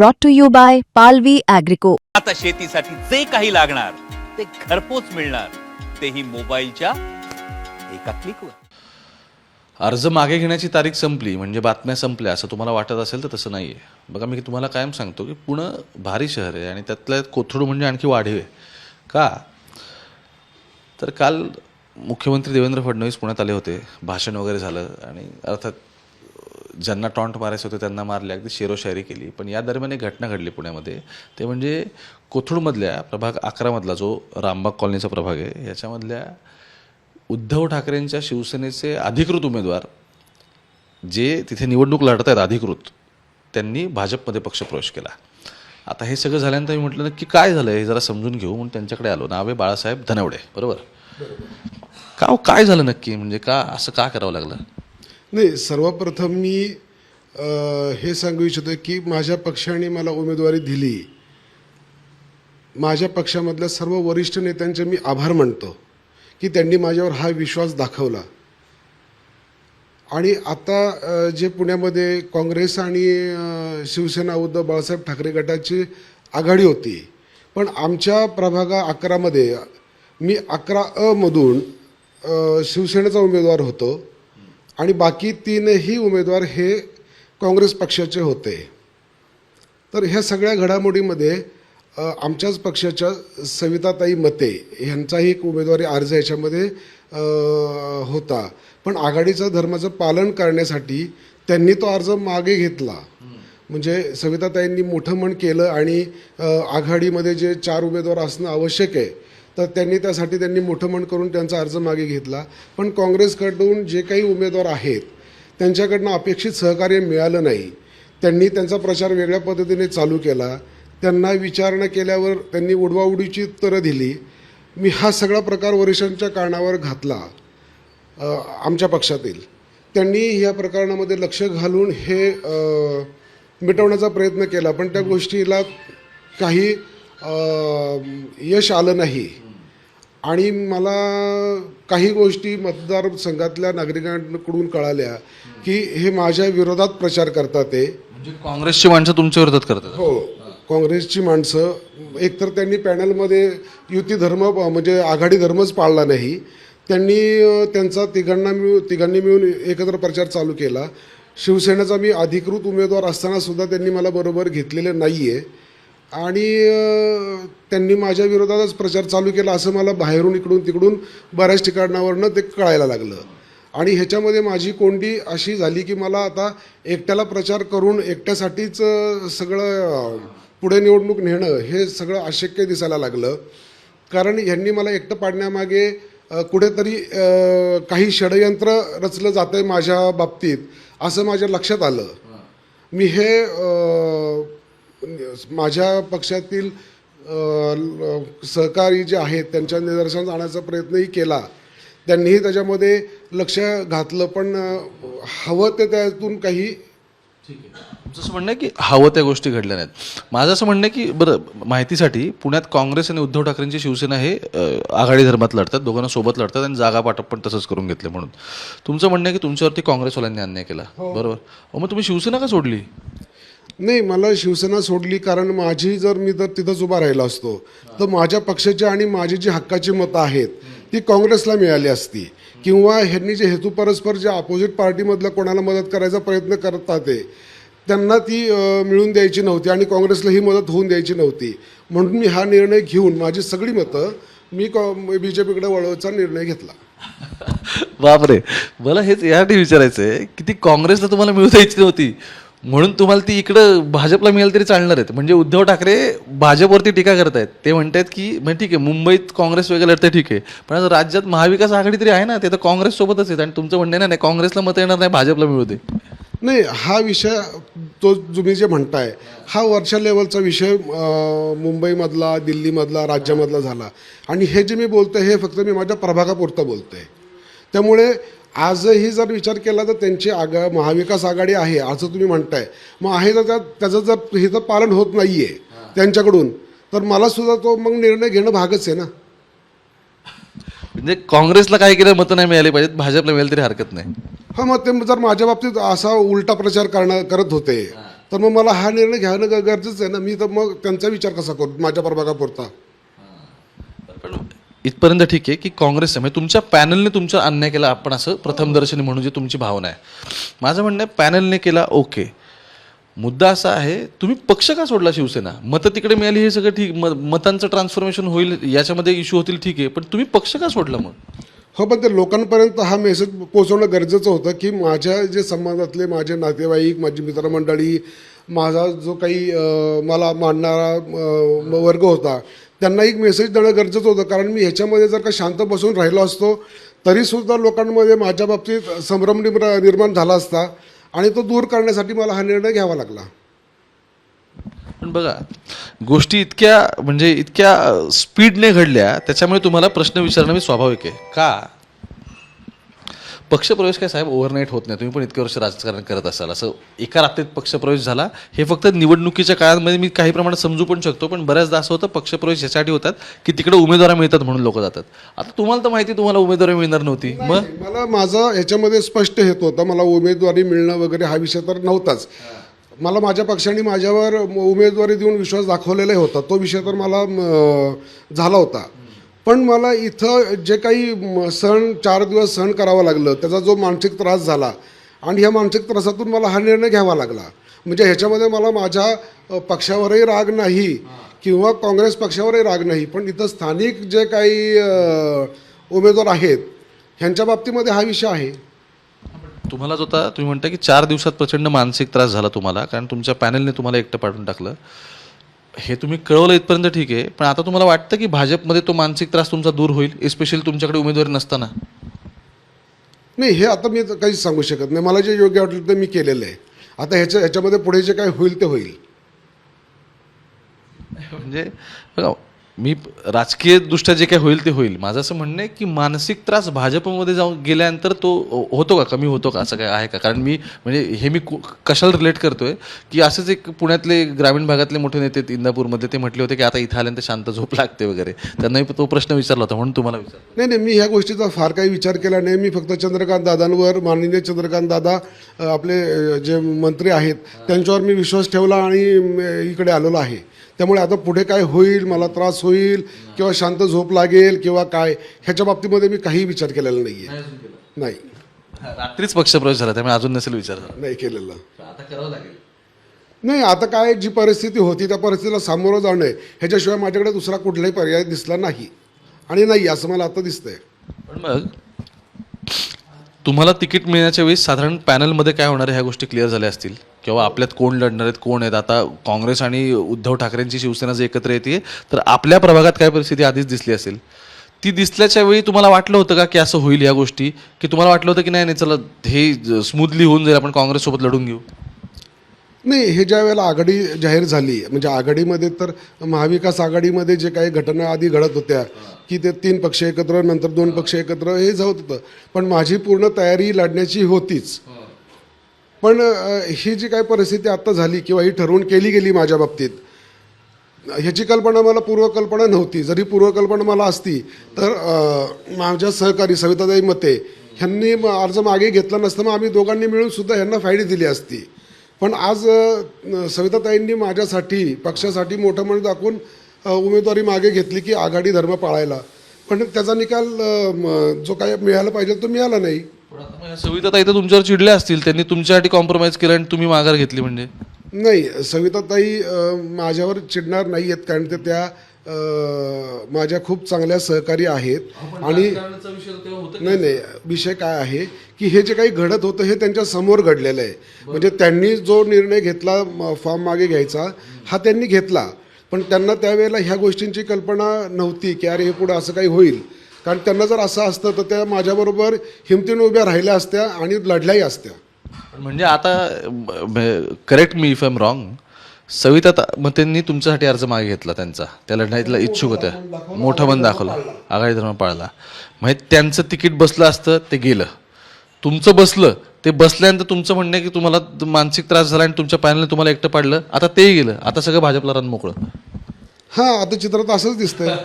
brought to you by Palvi Agrico. आता शेतीसाठी जे काही लागणार ते घरपोच मिळणार. तेही मोबाईलच्या एका क्लिकवर. अर्ज मागे घेण्याची तारीख संपली म्हणजे बातम्या संपल्या. असं तुम्हाला वाटत असेल तर तसं नाही आहे बघा मी तुम्हाला कायम सांगतो की पुणं भारी शहर आहे आणि त्यातल्या कोथरूड म्हणजे आणखी वाढीव आहे. का? तर काल मुख्यमंत्री देवेंद्र फडणवीस पुण्यात आले होते. भाषण वगैरे झालं आणि अर्थात ज्यांना टॉन्ट मारायचे होते त्यांना मारले. अगदी शेरोशायरी केली. पण या दरम्यान एक घटना घडली पुण्यामध्ये. ते म्हणजे कोथरूडमधल्या प्रभाग अकरामधला जो रामबाग कॉलनीचा प्रभाग आहे याच्यामधल्या उद्धव ठाकरेंच्या शिवसेनेचे अधिकृत उमेदवार जे तिथे निवडणूक लढत आहेत अधिकृत त्यांनी भाजपमध्ये पक्षप्रवेश केला. आता हे सगळं झाल्यानंतर मी म्हटलं नक्की काय झालं हे जरा समजून घेऊ म्हणून त्यांच्याकडे आलो. नाव बाळासाहेब धनवडे. बरोबर. का हो, काय झालं नक्की? म्हणजे का असं का करावं लागलं? नाही सर्वप्रथम मी हे सांगू इच्छितो की माझ्या पक्षाने मला उमेदवारी दिली. माझ्या पक्षामधल्या सर्व वरिष्ठ नेत्यांचे मी आभार मानतो की त्यांनी माझ्यावर हा विश्वास दाखवला. आणि आता जे पुण्यामध्ये काँग्रेस आणि शिवसेना उद्धव बाळासाहेब ठाकरे गटाची आघाडी होती पण आमच्या प्रभागा अकरामध्ये मी अकरा अ मधून शिवसेनेचा उमेदवार होतो. आणि बाकी तीनही उमेदवार हे काँग्रेस पक्षाचे होते. तर ह्या सगळ्या घडामोडीमध्ये आमच्याच पक्षाच्या सविताताई मते ह्यांचाही एक उमेदवारी अर्ज याच्यामध्ये होता. पण आघाडीचा धर्माचं पालन करण्यासाठी त्यांनी तो अर्ज मागे घेतला. म्हणजे सविताताईंनी मोठं मन केलं आणि आघाडीमध्ये जे चार उमेदवार असणं आवश्यक आहे तर त्यांनी त्यासाठी त्यांनी मोठं म्हण करून त्यांचा अर्ज मागे घेतला. पण काँग्रेसकडून जे काही उमेदवार आहेत त्यांच्याकडनं अपेक्षित सहकार्य मिळालं नाही. त्यांनी त्यांचा प्रचार वेगळ्या पद्धतीने चालू केला. त्यांना विचारणा केल्यावर त्यांनी उडवाउडीची उत्तरं दिली. मी हा सगळा प्रकार वरिष्ठांच्या कारणावर घातला आमच्या पक्षातील. त्यांनी या प्रकरणामध्ये लक्ष घालून हे मिटवण्याचा प्रयत्न केला. पण त्या गोष्टीला काही यश आलं नाही. आणि मला काही गोष्टी मतदारसंघातल्या नागरिकांकडून कळाल्या की हे माझ्या विरोधात प्रचार करतात ते. म्हणजे काँग्रेसची माणसं तुमच्या विरोधात करतात. हो काँग्रेसची माणसं एकतर त्यांनी पॅनलमध्ये युती धर्म म्हणजे आघाडी धर्मच पाळला नाही त्यांनी त्यांचा तिघांना मिळून तिघांनी मिळून एकत्र प्रचार चालू केला. शिवसेनेचा मी अधिकृत उमेदवार असताना सुद्धा त्यांनी मला बरोबर घेतलेलं नाही आहे आणि त्यांनी माझ्या विरोधातच प्रचार चालू केला असं मला बाहेरून इकडून तिकडून बऱ्याच ठिकाणावरनं ते कळायला लागलं. आणि ह्याच्यामध्ये माझी कोंडी अशी झाली की मला आता एकट्याला प्रचार करून एकट्यासाठीच सगळं पुढे निवडणूक नेणं हे सगळं अशक्य दिसायला लागलं. कारण ह्यांनी मला एकटं पाडण्यामागे कुठेतरी काही षडयंत्र रचलं जातं आहे माझ्या बाबतीत असं माझ्या लक्षात आलं. मी हे माझ्या पक्षातील सहकारी जे आहेत त्यांच्या निदर्शनास आणण्याचा प्रयत्नही केला. त्यांनीही त्याच्यामध्ये लक्ष घातलं पण हवं ते त्यातून काही असं म्हणणं आहे की हवं त्या गोष्टी घडल्या नाहीत. माझं असं म्हणणं आहे की बरं माहितीसाठी पुण्यात काँग्रेस आणि उद्धव ठाकरेंची शिवसेना हे आघाडी धर्मात लढतात दोघांना सोबत लढतात आणि जागा वाटप पण तसंच करून घेतले म्हणून. तुमचं म्हणणं आहे की तुमच्यावरती काँग्रेसवाल्यांनी अन्याय केला. बरोबर. अहो, मग तुम्ही शिवसेना का सोडली? नाही मला शिवसेना सोडली कारण माझी जर मी जर तिथंच उभा राहिला असतो तर माझ्या पक्षाची आणि माझी जी हक्काची मतं आहेत ती काँग्रेसला मिळाली असती. किंवा ह्यांनी जे हेतू परस्पर जे अपोजिट पार्टीमधल्या कोणाला मदत करायचा प्रयत्न करतात ते त्यांना ती मिळून द्यायची नव्हती आणि काँग्रेसला ही मदत होऊन द्यायची नव्हती. म्हणून मी हा निर्णय घेऊन माझी सगळी मतं मी कॉ बी जे पीकडे वळवायचा निर्णय घेतला. बापरे! मला हेच यासाठी विचारायचं आहे की ती काँग्रेसला तुम्हाला मिळू द्यायची नव्हती म्हणून तुम्हाला ती इकडं भाजपला मिळाली तरी चालणार आहेत. म्हणजे उद्धव ठाकरे भाजपवरती टीका करतायत ते म्हणतात की म्हणजे ठीक आहे मुंबईत काँग्रेस वगैरे लढते ठीक आहे. पण आता राज्यात महाविकास आघाडी तरी आहे ना ते तर काँग्रेससोबतच आहेत आणि तुमचं म्हणणं आहे ना नाही काँग्रेसला मत येणार नाही भाजपला मिळू दे. नाही हा विषय तो तुम्ही जे म्हणताय हा वरच्या लेवलचा विषय मुंबईमधला दिल्लीमधला राज्यामधला झाला. आणि हे जे मी बोलतोय हे फक्त मी माझ्या प्रभागापुरतं बोलतोय. त्यामुळे आजही जर विचार केला तर त्यांची आगा महाविकास आघाडी आहे असं तुम्ही म्हणताय. मग आहे तर त्यात त्याचं जर हिचं पालन होत नाही आहे त्यांच्याकडून. तर मला सुद्धा तो मग निर्णय घेणं भागच आहे ना. म्हणजे काँग्रेसला काय केलं मतं नाही मिळाली पाहिजेत भाजपला मिळाली तरी हरकत नाही. हा मग ते जर माझ्या बाबतीत असा उलटा प्रचार करणं करत होते तर मग मला हा निर्णय घ्यावं ग- गरजेचं आहे ना. मी तर मग त्यांचा विचार कसा करू माझ्या प्रभागापुरता? इथपर्यंत ठीक आहे की काँग्रेस म्हणजे तुमच्या पॅनलने तुमचा अन्याय केला आपण असं प्रथमदर्शनी म्हणून जी तुमची भावना आहे. माझं म्हणणं आहे पॅनलने केला ओके. मुद्दा असा आहे तुम्ही पक्ष का सोडला शिवसेना? मतं तिकडे मिळाली हे सगळं ठीक म- मतांचं ट्रान्सफॉर्मेशन होईल याच्यामध्ये इश्यू होतील ठीक आहे. पण तुम्ही पक्ष का सोडला मग? हो पण ते लोकांपर्यंत हा मेसेज पोहोचवणं गरजेचं होतं की माझ्या जे संबंधातले माझे नातेवाईक माझी मित्रमंडळी माझा जो काही मला मानणारा वर्ग होता त्यांना एक मेसेज देणं गरजेचं होतं. कारण मी ह्याच्यामध्ये जर का शांत बसून राहिलो असतो तरीसुद्धा लोकांमध्ये माझ्या बाबतीत संभ्रम निर्माण झाला असता आणि तो दूर करण्यासाठी मला हा निर्णय घ्यावा लागला. पण बघा गोष्टी इतक्या म्हणजे इतक्या स्पीडने घडल्या त्याच्यामुळे तुम्हाला प्रश्न विचारणं मी स्वाभाविक आहे. का? पक्षप्रवेश काय साहेब? ओव्हरनाईट होत नाही. तुम्ही पण इतके वर्ष राजकारण करत असाल. असं एका रात्रीत पक्षप्रवेश झाला. हे फक्त निवडणुकीच्या काळामध्ये मी काही प्रमाणात समजू पण शकतो पण बऱ्याचदा असं होतं पक्षप्रवेश यासाठी होतात की तिकडे उमेदवार मिळतात म्हणून लोक जातात. आता तुम्हाला तर माहिती तुम्हाला उमेदवारी मिळणार नव्हती. मग? मला माझा ह्याच्यामध्ये स्पष्ट हेतू होता मला उमेदवारी मिळणं वगैरे हा विषय तर नव्हताच. मला माझ्या पक्षाने माझ्यावर उमेदवारी देऊन विश्वास दाखवलेला होता. तो विषय तर मला झाला होता. पण मला इथं जे काही सण चार दिवस सहन करावं लागलं त्याचा जो मानसिक त्रास झाला आणि ह्या मानसिक त्रासातून मला हा निर्णय घ्यावा लागला. म्हणजे ह्याच्यामध्ये मला माझ्या पक्षावरही राग नाही किंवा काँग्रेस पक्षावरही राग नाही पण इथं स्थानिक जे काही उमेदवार आहेत ह्यांच्या बाबतीमध्ये हा विषय आहे. तुम्हाला जो आता तुम्ही म्हणता की चार दिवसात प्रचंड मानसिक त्रास झाला तुम्हाला कारण तुमच्या पॅनलने तुम्हाला एकटं पाठवून टाकलं. हे तुम्ही कळवलं इथपर्यंत ठीक आहे पण आता तुम्हाला वाटतं की भाजपमध्ये तो मानसिक त्रास तुमचा दूर होईल स्पेशली तुमच्याकडे उमेदवारी नसताना? नाही हे आता मी काहीच सांगू शकत नाही. मला जे योग्य वाटलं ते मी केलेलं आहे. आता ह्याच्या ह्याच्यामध्ये पुढे जे काय होईल ते होईल. म्हणजे मी राजकीय दृष्ट्या जे काही होईल ते होईल. माझं असं म्हणणं आहे की मानसिक त्रास भाजपमध्ये जाऊन गेल्यानंतर तो होतो का? कमी होतो का? असं काय आहे का? कारण मी म्हणजे हे मी कु- कशाला रिलेट करतोय की असंच एक पुण्यातले ग्रामीण भागातले मोठे नेते इंदापूरमध्ये ते म्हटले होते की आता इथं आल्यानंतर शांत झोप लागते वगैरे. त्यांनाही तो प्रश्न विचारला होता म्हणून तुम्हाला विचार नाही नाही मी ह्या गोष्टीचा फार काही विचार केला नाही. मी फक्त चंद्रकांत दादांवर माननीय चंद्रकांत दादा आपले जे मंत्री आहेत त्यांच्यावर मी विश्वास ठेवला आणि इकडे आलेलो आहे. त्यामुळे आता पुढे काय होईल मला त्रास होईल किंवा शांत झोप लागेल किंवा काय ह्याच्या बाबतीमध्ये मी काही विचार केलेला नाही आहे नाही. रात्रीच पक्षप्रवेश झाला त्यामुळे अजून नसेल विचार नाही केलेला. आता करावं लागेल. नाही आता काय जी परिस्थिती होती त्या परिस्थितीला सामोरं जाणं आहे ह्याच्याशिवाय माझ्याकडे दुसरा कुठलाही पर्याय दिसला नाही. आणि नाही असं मला आता दिसतंय. पण मग तुम्हाला तिकीट मिळण्याच्या वेळी साधारण पॅनलमध्ये काय होणार आहे ह्या गोष्टी क्लिअर झाल्या असतील? किंवा आपल्यात कोण लढणार आहेत कोण आहेत? आता काँग्रेस आणि उद्धव ठाकरेंची शिवसेना जे एकत्र येते तर आपल्या प्रभागात काय परिस्थिती आधीच दिसली असेल? ती दिसल्याच्या वेळी तुम्हाला वाटलं होतं का की असं होईल या गोष्टी? की तुम्हाला वाटलं होतं की नाही नाही चला हे स्मूथली होऊन जाईल आपण काँग्रेससोबत लढून घेऊ? नाही हे ज्या वेळेला आघाडी जाहीर झाली म्हणजे आघाडीमध्ये तर महाविकास आघाडीमध्ये जे काही घटना आधी घडत होत्या की ते तीन पक्ष एकत्र नंतर दोन पक्ष एकत्र हे जात होतं. पण माझी पूर्ण तयारी लढण्याची होतीच. पण ही जी काही परिस्थिती आत्ता झाली किंवा ही ठरवून केली गेली माझ्या बाबतीत ह्याची कल्पना मला पूर्वकल्पना नव्हती. जरी पूर्वकल्पना मला असती तर माझ्या सहकारी सविताताई मते ह्यांनी अर्ज मागे घेतला नसता मग आम्ही दोघांनी मिळून सुद्धा ह्यांना फायदे दिली असती. पण आज सविताताईंनी माझ्यासाठी पक्षासाठी मोठं मन दाखवून उमेदवारी मागे घेतली की आघाडी धर्म पाळायला. पण त्याचा निकाल जो काय मिळायला पाहिजे तो मिळाला नाही. पण आता मग ह्या सविता ताई तर तुमच्यावर चिडल्या असतील त्यांनी तुमच्यासाठी कॉम्प्रोमाइज केलं आणि तुम्ही माघार घेतली म्हणजे? नाही सविताताई माझ्यावर चिडणार नाही आहेत कारण ते त्या माझ्या खूप चांगल्या सहकारी आहेत आणि नाही नाही विषय काय आहे की हे जे काही घडत होतं हे त्यांच्यासमोर घडलेलं आहे. म्हणजे त्यांनी जो निर्णय घेतला फॉर्म मागे घ्यायचा हा त्यांनी घेतला. पण त्यांना त्यावेळेला ह्या गोष्टींची कल्पना नव्हती की अरे हे पुढं असं काही होईल. कारण त्यांना जर असं असतं तर त्या माझ्याबरोबर हिमतीने उभ्या राहिल्या असत्या आणि लढल्याही असत्या. म्हणजे आता correct me if I'm wrong Savita ता- मग त्यांनी तुमच्यासाठी अर्ज मागे घेतला त्यांचा. त्या लढाईतला इच्छुक होत्या मोठा बंद दाखवला. आघाडी धर्म पाळला. म्हणजे त्यांचं तिकीट बसलं असतं ते गेलं. तुमचं बसलं ते बसल्यानंतर तुमचं म्हणणं आहे की तुम्हाला मानसिक त्रास झाला आणि तुमच्या पॅनलने तुम्हाला एकटं पाडलं. आता तेही गेलं. आता सगळं भाजपला रन मोकळं. हां आता चित्रात असंच दिसतंय.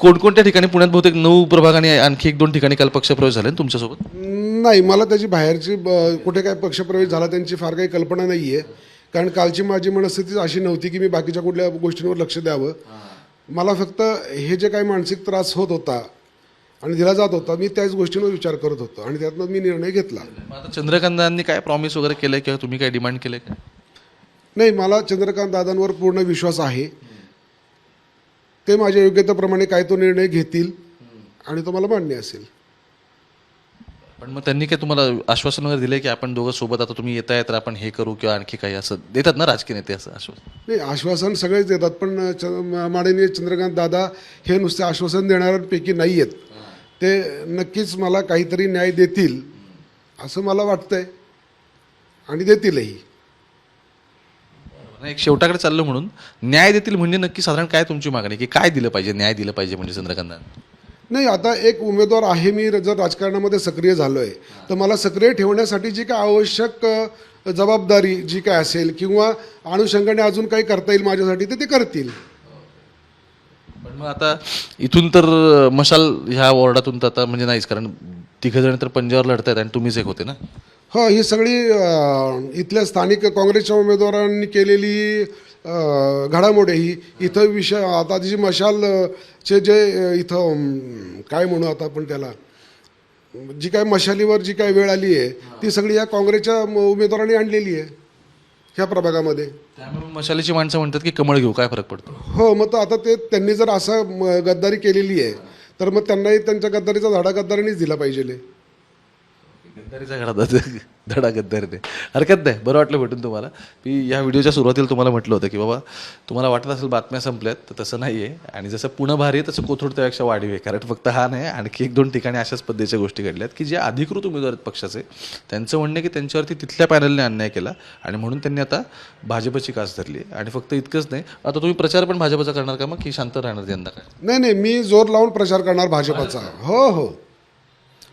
कोणकोणत्या ठिकाणी पुण्यात बहुतेक नऊ प्रभाग आणि आणखी एक दोन ठिकाणी काल पक्षप्रवेश झाले तुमच्यासोबत? नाही मला त्याची बाहेरची ब- कुठे काय पक्षप्रवेश झाला त्यांची फार काही कल्पना नाही आहे कारण कालची माझी मनस्थिती अशी नव्हती की मी बाकीच्या कुठल्या गोष्टींवर लक्ष द्यावं. मला फक्त हे जे काही मानसिक त्रास होत होता आणि दिला जात होता मी त्याच गोष्टींवर विचार करत होतो आणि त्यातनं मी निर्णय घेतला. आता चंद्रकांतांनी काय प्रॉमिस वगैरे केलंय किंवा तुम्ही काय डिमांड केलंय का नाही मला चंद्रकांत दादांवर पूर्ण विश्वास आहे. ते माझ्या योग्यतेप्रमाणे काय तो निर्णय घेतील आणि तो मला मान्य असेल. पण मग त्यांनी काय तुम्हाला आश्वासन वगैरे दिलंय की आपण दोघं सोबत आता तुम्ही येताय तर आपण हे करू किंवा आणखी काही असं देतात ना राजकीय नेते असं आश्वासन? नाही आश्वासन सगळेच देतात पण च माननीय चंद्रकांत दादा हे नुसते आश्वासन देणाऱ्यांपैकी नाही आहेत ते नक्कीच मला काहीतरी न्याय देतील असं मला वाटतंय. आणि देतीलही. एक शेवटाकडे चाललं म्हणून न्याय देतील म्हणजे नक्की साधारण काय तुमची मागणी की काय दिलं पाहिजे न्याय दिलं पाहिजे म्हणजे चंद्रकांतांना नाही आता एक उमेदवार आहे मी जर राजकारणामध्ये सक्रिय झालो आहे तर मला सक्रिय ठेवण्यासाठी जी काय आवश्यक जबाबदारी जी काय असेल किंवा अनुषंगाने अजून काही करता येईल माझ्यासाठी तर ते करतील. पण मग आता इथून तर मशाल ह्या वॉर्डातून तर आता म्हणजे नाहीच कारण तिघ जण तर पंजावर लढतायत आणि तुम्हीच एक होते ना? हो ही सगळी इथल्या स्थानिक काँग्रेसच्या उमेदवारांनी केलेली घडामोडी. ही इथं विषय आता जी मशाल अ, चे जे इथं काय म्हणू आता आपण त्याला? जी काय मशालीवर जी काय वेळ आली आहे ती सगळी या काँग्रेसच्या उमेदवारांनी आणलेली आहे ह्या प्रभागामध्ये. त्यामुळे मशालीची माणसं म्हणतात की कमळ घेऊ काय फरक पडतो? हो मग तर आता ते त्यांनी जर असं गद्दारी केलेली आहे तर मग त्यांनाही त्यांच्या गद्दारीचा धडा गद्दारीनेच दिला पाहिजे. गद्दारीचा घडा धडा गद्दारीने. हरकत नाही. बरं वाटलं भेटून तुम्हाला. मी या व्हिडिओच्या सुरुवातीला तुम्हाला म्हटलं होतं की बाबा तुम्हाला वाटत असेल बातम्या संपल्यात तर तसं नाही आहे आणि जसं पुणं भारी आहे तसं कोथरूड त्यापेक्षा वाढीव आहे. कारण फक्त हा नाही आणखी एक दोन ठिकाणी अशाच पद्धतीच्या गोष्टी घडल्यात की जे अधिकृत उमेदवार आहेत पक्षाचे. त्यांचं म्हणणं आहे की त्यांच्यावरती तिथल्या पॅनलने अन्याय केला आणि म्हणून त्यांनी आता भाजपची कास धरली आणि फक्त इतकंच नाही आता तुम्ही प्रचार पण भाजपचा करणार का मग? की शांत राहणार यंदा काय? नाही नाही मी जोर लावून प्रचार करणार भाजपचा. हो हो.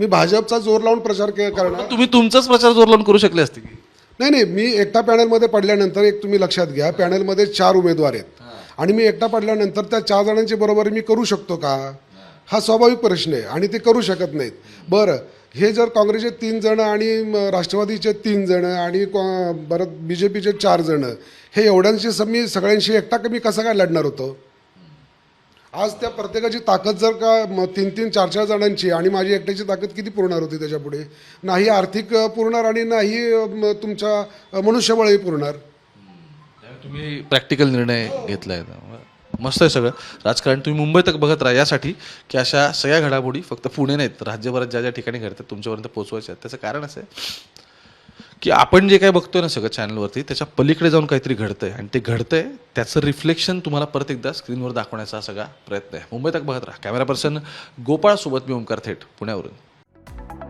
मी भाजपचा जोर लावून प्रचार के- करणार. तुम्ही तुमचाच प्रचार जोर लावून करू शकले असते की? नाही नाही मी एकटा पॅनलमध्ये पडल्यानंतर एक तुम्ही लक्षात घ्या पॅनलमध्ये चार उमेदवार आहेत. आणि मी एकटा पडल्यानंतर त्या चार जणांची बरोबरी मी करू शकतो का? हा स्वाभाविक प्रश्न आहे आणि ते करू शकत नाहीत. बरं हे जर काँग्रेसचे तीन जण आणि म, राष्ट्रवादीचे तीन जण आणि कॉ- परत बी जे पीचे चार जण हे एवढ्यांशी मी सगळ्यांशी एकटा कमी कसा काय लढणार होतो? आज त्या प्रत्येकाची ताकद जर का तीन तीन चार चार जणांची आणि माझी एकट्याची ताकद किती पुरणार होती त्याच्यापुढे? नाही आर्थिक पुरणार आणि नाही तुमच्या मनुष्यबळही पुरणार तुम्ही प्रॅक्टिकल निर्णय घेतलाय. मस्त आहे सगळं. राजकारण तुम्ही मुंबई तक बघत राहा. यासाठी की अशा सगळ्या घडामोडी फक्त पुणे नाहीत राज्यभरात ज्या ज्या ठिकाणी घडतात तुमच्यापर्यंत पोहोचवायच्या आहेत. त्याचं कारण असं आहे. की आपण जे काही बघतोय ना सगळं चॅनलवरती त्याच्या पलीकडे जाऊन काहीतरी घडतंय. आणि ते घडतंय त्याचं रिफ्लेक्शन तुम्हाला परत एकदा स्क्रीनवर दाखवण्याचा सगळा प्रयत्न आहे. मुंबई तक बघत राहा. कॅमेरा पर्सन गोपाळसोबत मी ओंकार थेट पुण्यावरून.